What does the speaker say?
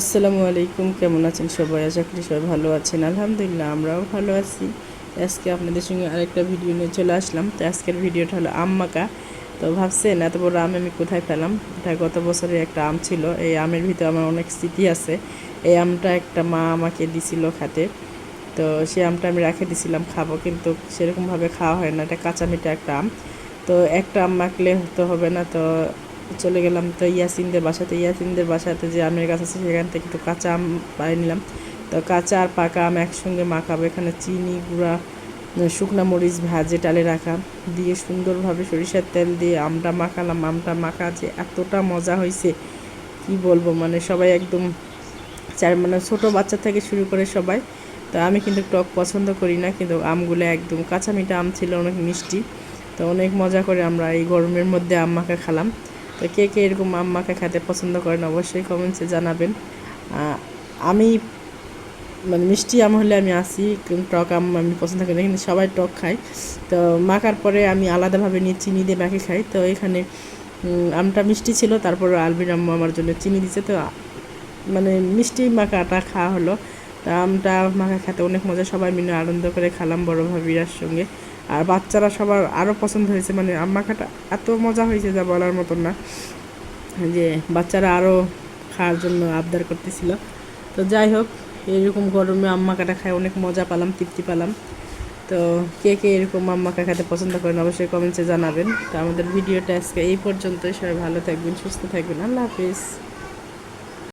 আসসালামু আলাইকুম, কেমন আছেন সবাই? আশা করি সবাই ভালো আছেন। আলহামদুলিল্লাহ, আমরাও ভালো আছি। আজকে আপনাদের সঙ্গে আরেকটা ভিডিও নিয়ে চলে আসলাম। তো আজকের ভিডিওটা হলো আম মাকা তো ভাবছেন, এত বড় আম আমি কোথায় পেলাম? এটা গত বছরের একটা আম ছিল। এই আমের ভিতরে আমার অনেক স্মৃতি আছে। এই আমটা একটা মা আমাকে দিছিল খাতে। তো সেই আমটা আমি রেখে দিছিলাম খাব, কিন্তু সেরকমভাবে খাওয়া হয় না। এটা কাঁচা মিঠা একটা আম। তো একটা আম মাখলে তো হবে না। তো চলে গেলাম তো ইয়াসিনদের বাসাতে। ইয়াসিনদের বাসাতে যে আমের গাছ আছে, সেখান থেকে একটু কাঁচা আম পাই নিলাম। তো কাঁচা আর পাকা আম একসঙ্গে মাখাবো। এখানে চিনি গুঁড়া, শুকনো মরিচ ভাজে টালে রাখা। দিয়ে সুন্দরভাবে সরিষার তেল দিয়ে আমটা মাখালাম। আমটা মাখা যে এতটা মজা হয়েছে কি বলব? মানে সবাই একদম চার মানে ছোটো বাচ্চা থেকে শুরু করে সবাই। তো আমি কিন্তু টক পছন্দ করি না, কিন্তু আমগুলো একদম কাঁচা মিঠা আম ছিল, অনেক মিষ্টি। তো অনেক মজা করে আমরা এই গরমের মধ্যে আম মাখা খালাম। তো কে কে এরকম আম মাখা খেতে পছন্দ করেন অবশ্যই কমেন্টসে জানাবেন। আমি মানে মিষ্টি আম হলে আমি আসি টক আম আমি পছন্দ করি না, কিন্তু সবাই টক খায়। তো মাখার পরে আমি আলাদাভাবে নিয়ে চিনি দিয়ে মাখে খাই। তো এখানে আমটা মিষ্টি ছিল, তারপর আলবির আম্মু আমার জন্য চিনি দিছে। তো মানে মিষ্টি মাখাটা খাওয়া হলো। তা আমটা মাখা খেতে অনেক মজা, সবাই মিলে আনন্দ করে খেলাম বড় ভাবিরার সঙ্গে। আর বাচ্চারা সবার আরও পছন্দ হয়েছে মানে আম মাখাটা এত মজা হয়েছে যা বলার মতন না। যে বাচ্চারা আরও খাওয়ার জন্য আবদার করতেছিল। তো যাই হোক, এরকম গরমে আম মাখাটা খায় অনেক মজা পেলাম, তৃপ্তি পেলাম। তো কে কে এরকম আম মাখা খেতে পছন্দ করেন অবশ্যই কমেন্টসে জানাবেন। তো আমাদের ভিডিওটা আজকে এই পর্যন্তই। সবাই ভালো থাকবেন, সুস্থ থাকবেন। আল্লাহ হাফিজ।